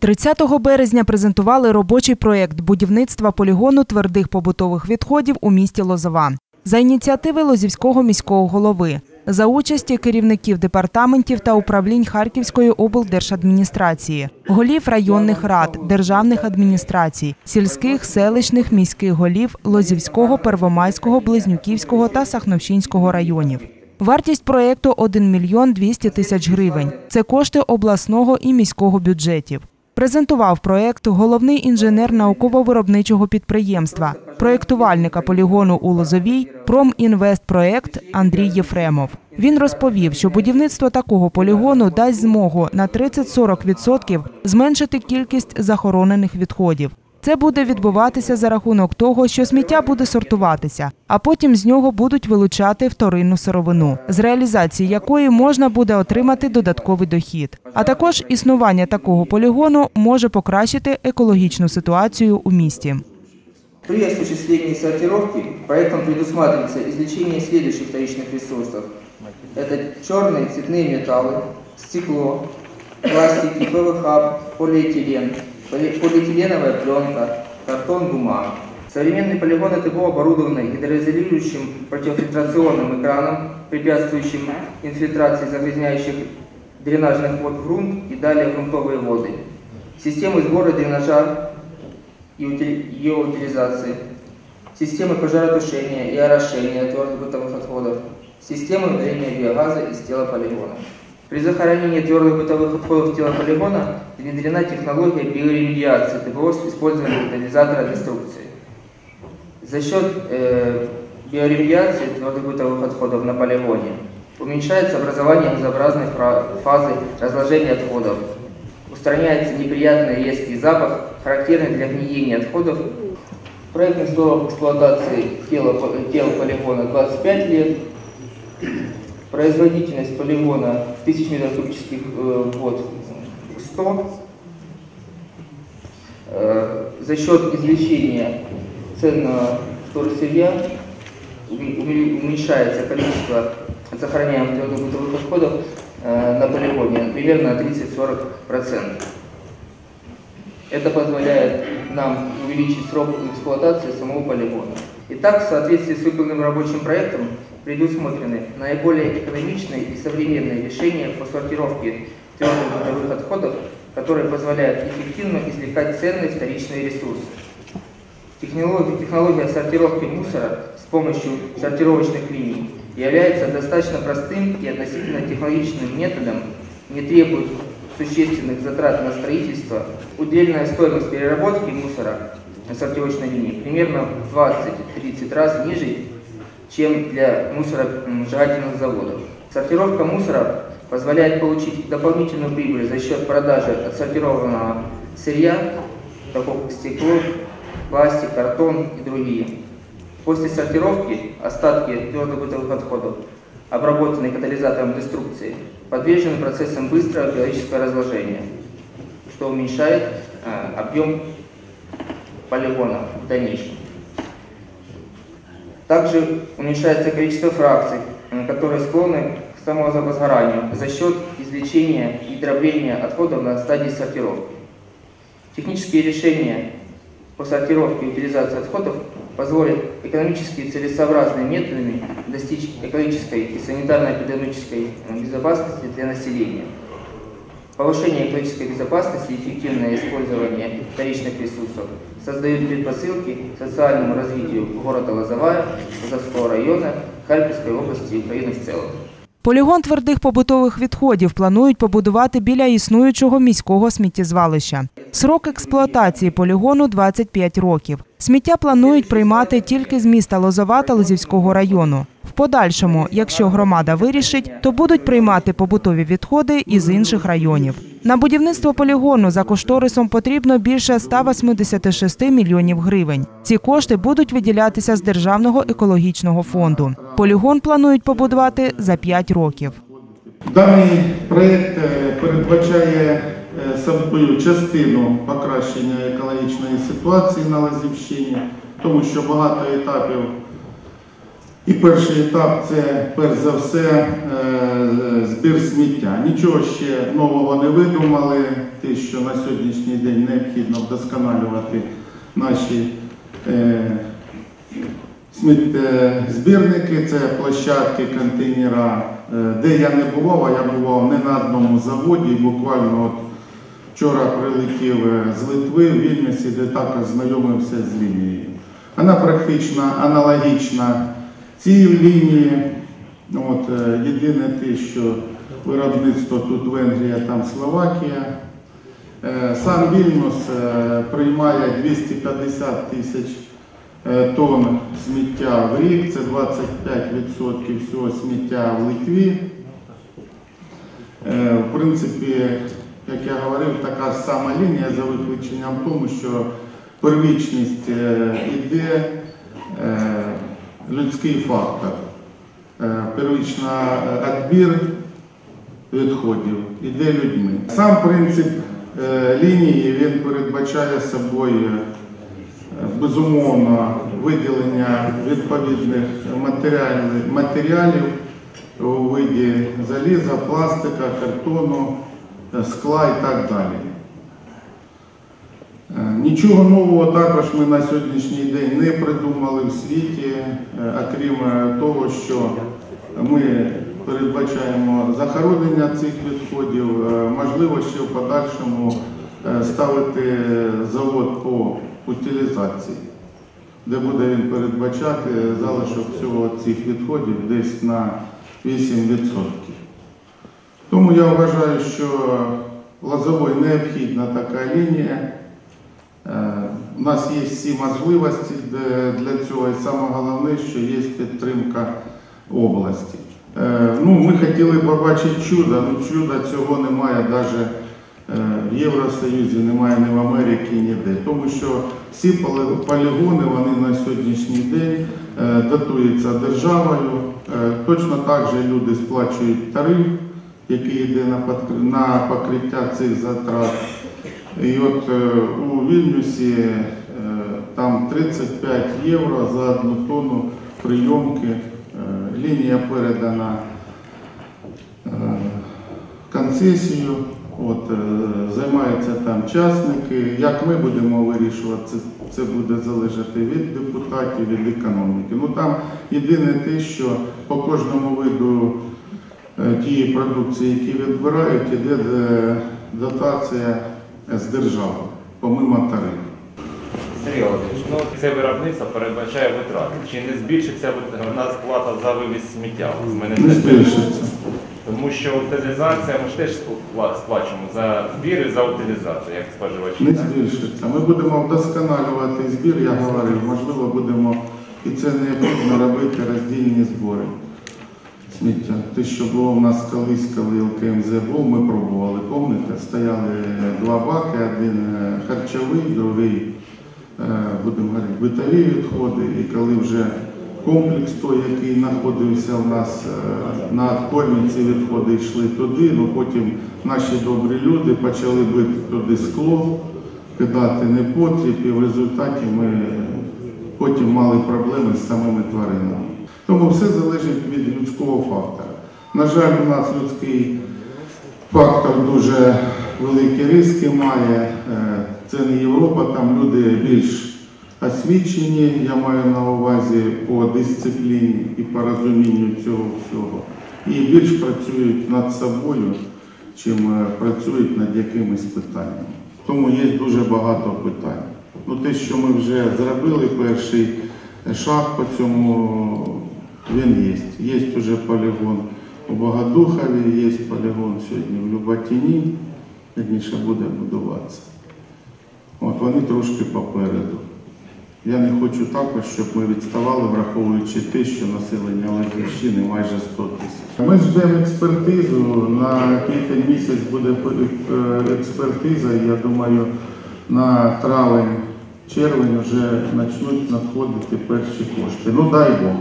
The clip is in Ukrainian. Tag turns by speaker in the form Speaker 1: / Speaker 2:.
Speaker 1: 30 березня презентували робочий проєкт будівництва полігону твердих побутових відходів у місті Лозова. За ініціативи Лозівського міського голови, за участі керівників департаментів та управлінь Харківської облдержадміністрації, голів районних рад, державних адміністрацій, сільських, селищних, міських голів Лозівського, Первомайського, Близнюківського та Сахновщинського районів. Вартість проєкту 1 мільйон 200 тисяч гривень. Це кошти обласного і міського бюджетів. Презентував проект головний інженер науково-виробничого підприємства, проєктувальника полігону у Лозовій «Промінвестпроект» Андрій Єфремов. Він розповів, що будівництво такого полігону дасть змогу на 30-40% зменшити кількість захоронених відходів. Це буде відбуватися за рахунок того, що сміття буде сортуватися, а потім з нього будуть вилучати вторинну сировину, з реалізації якої можна буде отримати додатковий дохід. А також існування такого полігону може покращити екологічну ситуацію у місті.
Speaker 2: При осуществлении сортировки проектом предусматривается извлечение следующих вторичных ресурсов. Это черные цветные металлы, стекло, пластики, ПВХ, полиэтилен, поли- полиэтиленовая пленка, картон, бумага. Современные полигоны ТПО оборудованы гидроизолирующим противофильтрационным экраном, препятствующим инфильтрации загрязняющих дренажных вод в грунт и далее грунтовые воды. Системы сбора дренажа и ее утилизации, системы пожаротушения и орошения твердых бытовых отходов, системы удаления биогаза из тела полигона. При захоронении твердых бытовых отходов тела полигона внедрена технология биоремедиации ТПО с использованием катализатора деструкции. За счет э, биоремедиации твердых бытовых отходов на полигоне уменьшается образование газообразной фазы разложения отходов, устраняется неприятный резкий запах, характерный для гниения отходов. Проектный срок эксплуатации тела, тела полигона 25 лет. Производительность полигона в 1000 метров кубических э, в год 100. Э, За счет извлечения ценного вторсырья уме- уме- уменьшается количество захороняемых твердых бытовых отходов э, на полигоне примерно на 30-40%. Это позволяет нам увеличить срок эксплуатации самого полигона. Итак, в соответствии с выполненным рабочим проектом предусмотрены наиболее экономичные и современные решения по сортировке твердых бытовых отходов, которые позволяют эффективно извлекать ценные вторичные ресурсы. Технология, технология сортировки мусора с помощью сортировочных линий является достаточно простым и относительно технологичным методом, не требует существенных затрат на строительство. Удельная стоимость переработки мусора на сортировочной линии примерно в 20-30 раз ниже, чем для мусоросжигательных заводов. Сортировка мусора позволяет получить дополнительную прибыль за счет продажи отсортированного сырья, такого как стекло, пластик, картон и другие. После сортировки остатки твердых бытовых отходов, обработанные катализатором деструкции, подвержены процессам быстрого биологического разложения, что уменьшает э, объем полигона в дальнейшем. Также уменьшается количество фракций, которые склонны к самовозгоранию за счет извлечения и дробления отходов на стадии сортировки. Технические решения по сортировке и утилизации отходов позволят экономически целесообразными методами достичь экологической и санитарно-эпидемической безопасности для населения. Повышение экологической безопасности и эффективное использование вторичных ресурсов создают предпосылки к социальному развитию города Лозовая, Лозовского района, Харьковской области и Украины в целом.
Speaker 1: Полігон твердих побутових відходів планують побудувати біля існуючого міського сміттєзвалища. Срок експлуатації полігону 25 років. Сміття планують приймати тільки з міста Лозова та Лозівського району. В подальшому, якщо громада вирішить, то будуть приймати побутові відходи із інших районів. На будівництво полігону за кошторисом потрібно більше 186 мільйонів гривень. Ці кошти будуть виділятися з державного екологічного фонду. Полігон планують побудувати за 5 років.
Speaker 3: Даний проєкт е, передбачає собою частину покращення екологічної ситуації на Лазівщині, тому що багато етапів І перший етап це перш за все е, збір сміття. Нічого ще нового не видумали. Те, що на сьогоднішній день необхідно вдосконалювати наші е, сміттєзбірники, це площадки, контейнера. Е, Де я не бував, а я бував не на одному заводі, буквально от вчора прилетів е, з Литви в Вільнюсі, де також знайомився з лінією. Вона практично аналогічна цій лінії. От, е, єдине те, що виробництво тут Венгрія, там Словакія. Е, Сам Вільнюс приймає 250 тисяч тонн сміття в рік, це 25% всього сміття в Литві. В принципі, як я говорив, така ж сама лінія за виключенням тому, що первічність е, іде е, людський фактор. Е, Первічна відбір відходів іде людьми. Сам принцип лінії він передбачає собою безумовно виділення відповідних матеріалів, у виді заліза, пластика, картону, скла і так далі. Е, Нічого нового також ми на сьогоднішній день не придумали в світі, е, окрім е, того, що ми передбачаємо захоронення цих відходів, е, можливо ще в подальшому е, ставити завод по утилізації, де буде він передбачати залишок всього цих відходів десь на 8%. Тому я вважаю, що Лозовой необхідна така лінія. Е, У нас є всі можливості для цього, і саме головне, що є підтримка області. Е, Ну, ми хотіли побачити чудо, ну чуда цього немає навіть в Євросоюзі, немає ні в Америці, ніде. Тому що всі полігони вони на сьогоднішній день е, датуються державою. Е, Точно так же люди сплачують тариф, який йде на покриття цих затрат. І от е, у Вільнюсі е, там 35 євро за одну тонну прийомки. Е, Лінія передана концесію. От, займаються там частники. Як ми будемо вирішувати, це, це буде залежати від депутатів, від економіки. Ну там єдине те, що по кожному виду тієї продукції, які відбирають, іде е, дотація з держави, помимо тарифу.
Speaker 4: Сергій Володимирович, ну це виробництво передбачає витрати. Чи не збільшиться у нас плата за вивіз сміття? Мене
Speaker 3: Не збільшиться.
Speaker 4: Тому що утилізація, ми ж теж спла- сплачуємо за збір і за утилізацію, як споживачі.
Speaker 3: Не збільшиться. Ми будемо вдосконалювати збір, я говорив, можливо, будемо і це необхідно робити роздільні збори сміття. Те, що було в нас колись, коли ЛКМЗ був, ми пробували, пам'ятаєте, стояли два баки, один е, харчовий, другий, е, будемо говорити, битові відходи. І коли вже комплекс той, який знаходився у нас е, на откормі, ці відходи йшли туди, ну потім наші добрі люди почали бити туди скло, кидати непотріб, і в результаті ми потім мали проблеми з самими тваринами. Тому все залежить від людського фактора. На жаль, у нас людський фактор дуже великі риски має. Е, Це не Європа, там люди більш освічені, я маю на увазі по дисципліні і по розумінню цього всього. І більш працюють над собою, чим е, працюють над якимись питаннями. Тому є дуже багато питань. Ну, те, що ми вже зробили, перший шаг по цьому, він є. Є вже полігон у Богодухові, є полігон сьогодні в Люботіні, вірніше буде будуватися. От вони трошки попереду. Я не хочу також, щоб ми відставали, враховуючи те, що населення Лазівщини майже 100 тисяч. Ми ждемо експертизу. На квітень місяць буде е, експертиза. Я думаю, на травень, червень вже почнуть надходити перші кошти. Ну дай Бог.